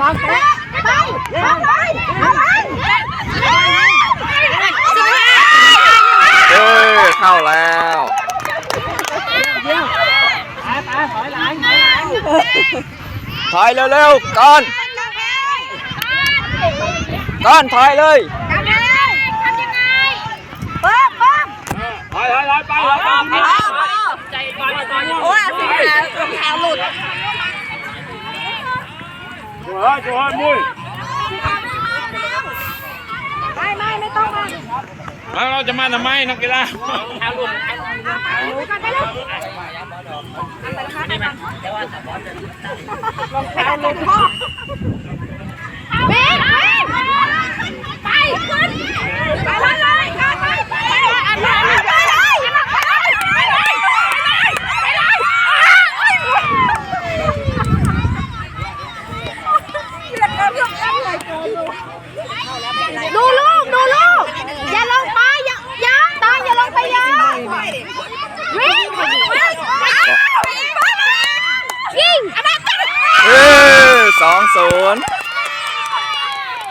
สองไปไปไปเอาไปเอ้ยเข้าแล้วถอยเร็วๆก่อนก่อนถอยเลยทำยังไงทำยังไงเบิ้มเบิ้มถอยถอยถอยไปถอยไปใจก่อนก่อนโอ้ยสีขาวรองเท้าหลุด จัวเฮ้ยจัวเฮ้ยมุ้ยไม่ไม่ไม่ต้องมาแล้วเราจะมาทำไมนักกีฬาหนูกันไปเลยรองเท้าหลุดพ่อวิ่งวิ่งไปขึ้นไปเลยไปเลยไปเลยไปเลยไปเลยไปเลยไปเลยดูลูกดูลูกอย่าลงไปอย่าอย่าตาอย่าลงไปอย่าวิ่งวิ่งวิ่งยิงอันนั้น เออสองศูนย์ถ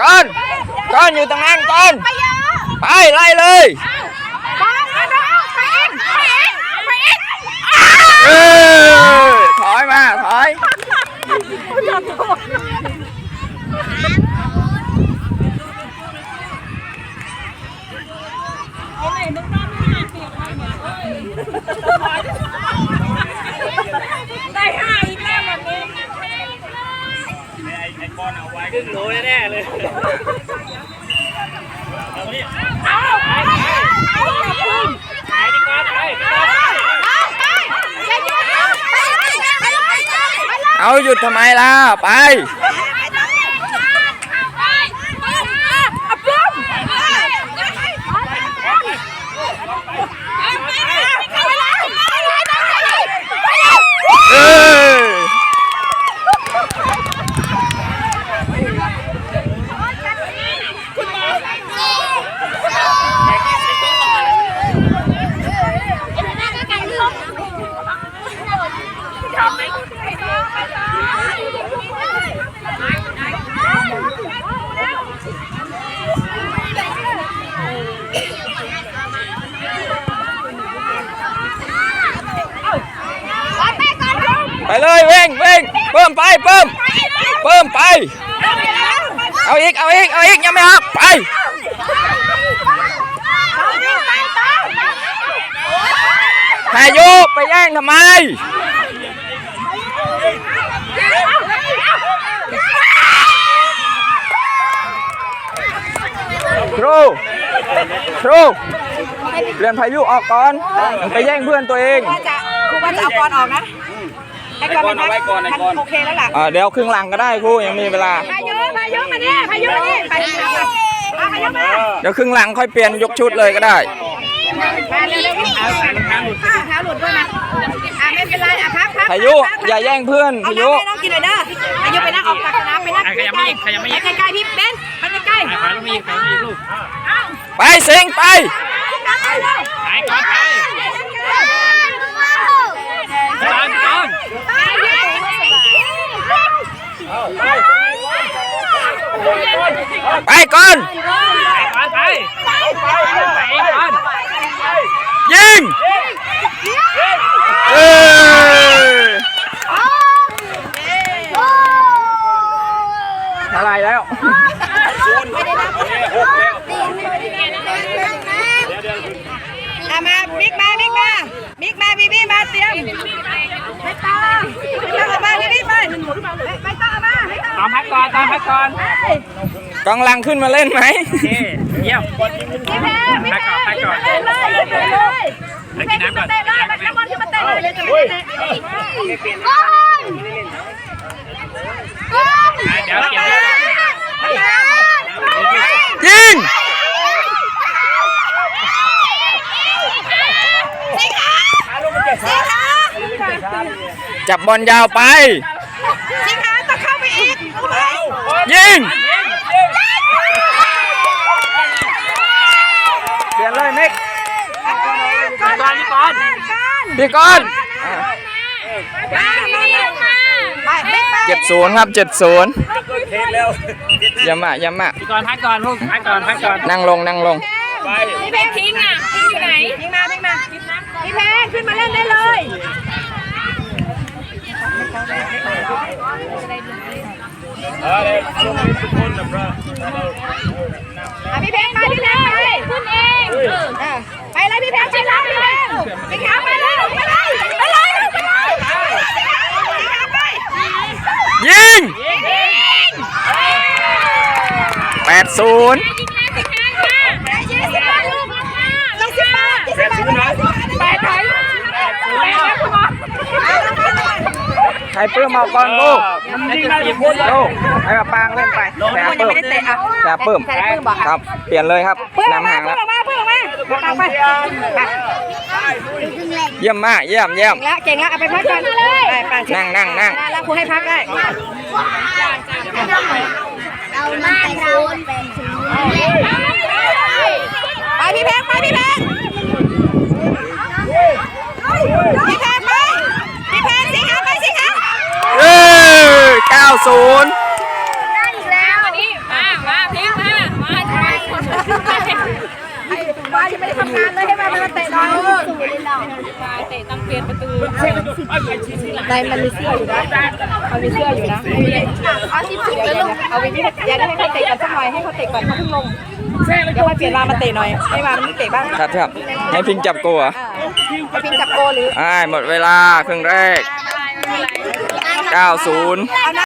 ก้อนก้อนอยู่ตรงนั้นก้อนไปเยอะไล่เลยบอลไปเองไปเองไปเองไปเองเออถอยมาถอย ได้ห้าอีกแล้วแบบนี้ ไอ้ก้อนเอาไว้ ครึ่งโลแน่ๆเลยเอาไปเอาไปไปดีกว่าไปอาไปไปเลยไปเลยเอาหยุดทำไมล่ะ ไป เออ ไปเลยเว่งเว่ง เพิ่มไปเพิ่มเพิ่มไป เอาอีกเอาอีกเอาอีกยังไม่เอาไปพายุไปแย่งทำไมครูครูเปลี่ยนพายุออกก่อน ไปแย่งเพื่อนตัวเองครูว่าจะเอากรออกนะ ให้กรมันโอเคแล้วล่ะอ่าเดี๋ยวครึ่งหลังก็ได้ครูยังมีเวลา พายุพายุมาเนี่ยพายุมาเนี่ยพายุมาเอาพายุมาเดี๋ยวครึ่งหลังค่อยเปลี่ยนยกชุดเลยก็ได้ มาเร็วๆเอาเท้าหลุดเท้าหลุดด้วยนะอะไม่เป็นไรอะพักพักพายุอย่าแย่งเพื่อนเอาพาน้ำยุให้น้องกินหน่อยเด้อพายุไปนั่งออกจากสนามไปนั่งใกล้ๆใกล้ๆพี่เบนไปใกล้ๆขาลูกมีขาลูกมีลูกไปเซ็งไป ไปก่อนไปก่อนก่อน ไปก่อนไปก่อนไปไปยิงเอออะไรแล้ว อามาบิ๊กมาบิ๊กมาบิ๊ก มาบีบี้มาเตรียมไม่ต้องไม่ต้องเอามาบีบี้ไปไม่ต้องเอามาไม่ต้องตามพักก่อนตามพักก่อนกองหลังขึ้นมาเล่นไหมโอเคเยี่ยมพี่แพ้พี่แพ้พี่แพ้เตะเลยเตะเลยพี่แพ้ขึ้นมาเตะเลยมันน้ำมันขึ้นมาเตะเลยเลยจะไม่เตะก้อนก้อนเดี๋ยวเก็บยิง สีขาสีขา จับบอลยาวไปสีขาต้องเข้าไปอีกยิง เปลี่ยนเลยมิกก่อนนี่ก่อนพี่ก้อนมามามาไปไม่ไปเจ็ดศูนย์ครับเจ็ดศูนย์ย้ำมาย้ำมาพี่ก่อนพักก่อนพวกพักก่อนพักก่อนนั่งลงนั่งลงพี่เพงทิ้งอะทิ้งอยู่ไหนทิ้งมาทิ้งมาพี่เพงขึ้นมาเล่นได้เลย อะพี่เพงไปพี่เพงไปขึ้นเองอะไปเลยพี่เพงไปเลยพี่เพงพี่ขาไปเลยไปเลยไปเลยไปเลยพี่ขาไปยิงแปดศูนย์สิบบาทลูกยี่สิบบาทยี่สิบบาทไปไปไปแล้วคุณหมอ ใครเพิ่มเอาก่อนลูกให้จะตีพูดแล้วลูกให้มาปางเล่นไปแต่เพิ่มแต่เพิ่มแต่เพิ่มครับ เปลี่ยนเลยครับนำห่างแล้วออกมาเพิ่มออกมาเอาไปเยี่ยมมากเยี่ยมเยี่ยมเก่งแล้วเก่งแล้วเอาไปพักกันเลยไปนั่งนั่งนั่งแล้วครูให้พักได้เรามาโซนเป็นศูนย์ ไปพี่แพงไปพี่แพงพี่แพงไปพี่แพงสิคะไปสิคะ เออเก้าศูนย์ ได้อีกแล้ว นี่มามาพิงมามาทำไมไอ้มาที่ไม่ได้ทำงานเลยให้มามาเตะหน่อย ศู นย์เลยเหรอในมันมีเสื้ออยู่นะมันมีเสื้ออยู่นะเอาที่ผิดเลยเอาวิธีอยาได้ให้เขาเตะกันสักหน่อยให้เขาเตะก่อนเขาเพิ่งลงเดี๋ยวให้เปลี่ยนมามาเตะหน่อยให้มามันเตะบ้างครับครับให้พิงจับโกูเหรอให้พิงจับโกหรืออ่าหมดเวลาครึ่งแรก 90เอานะ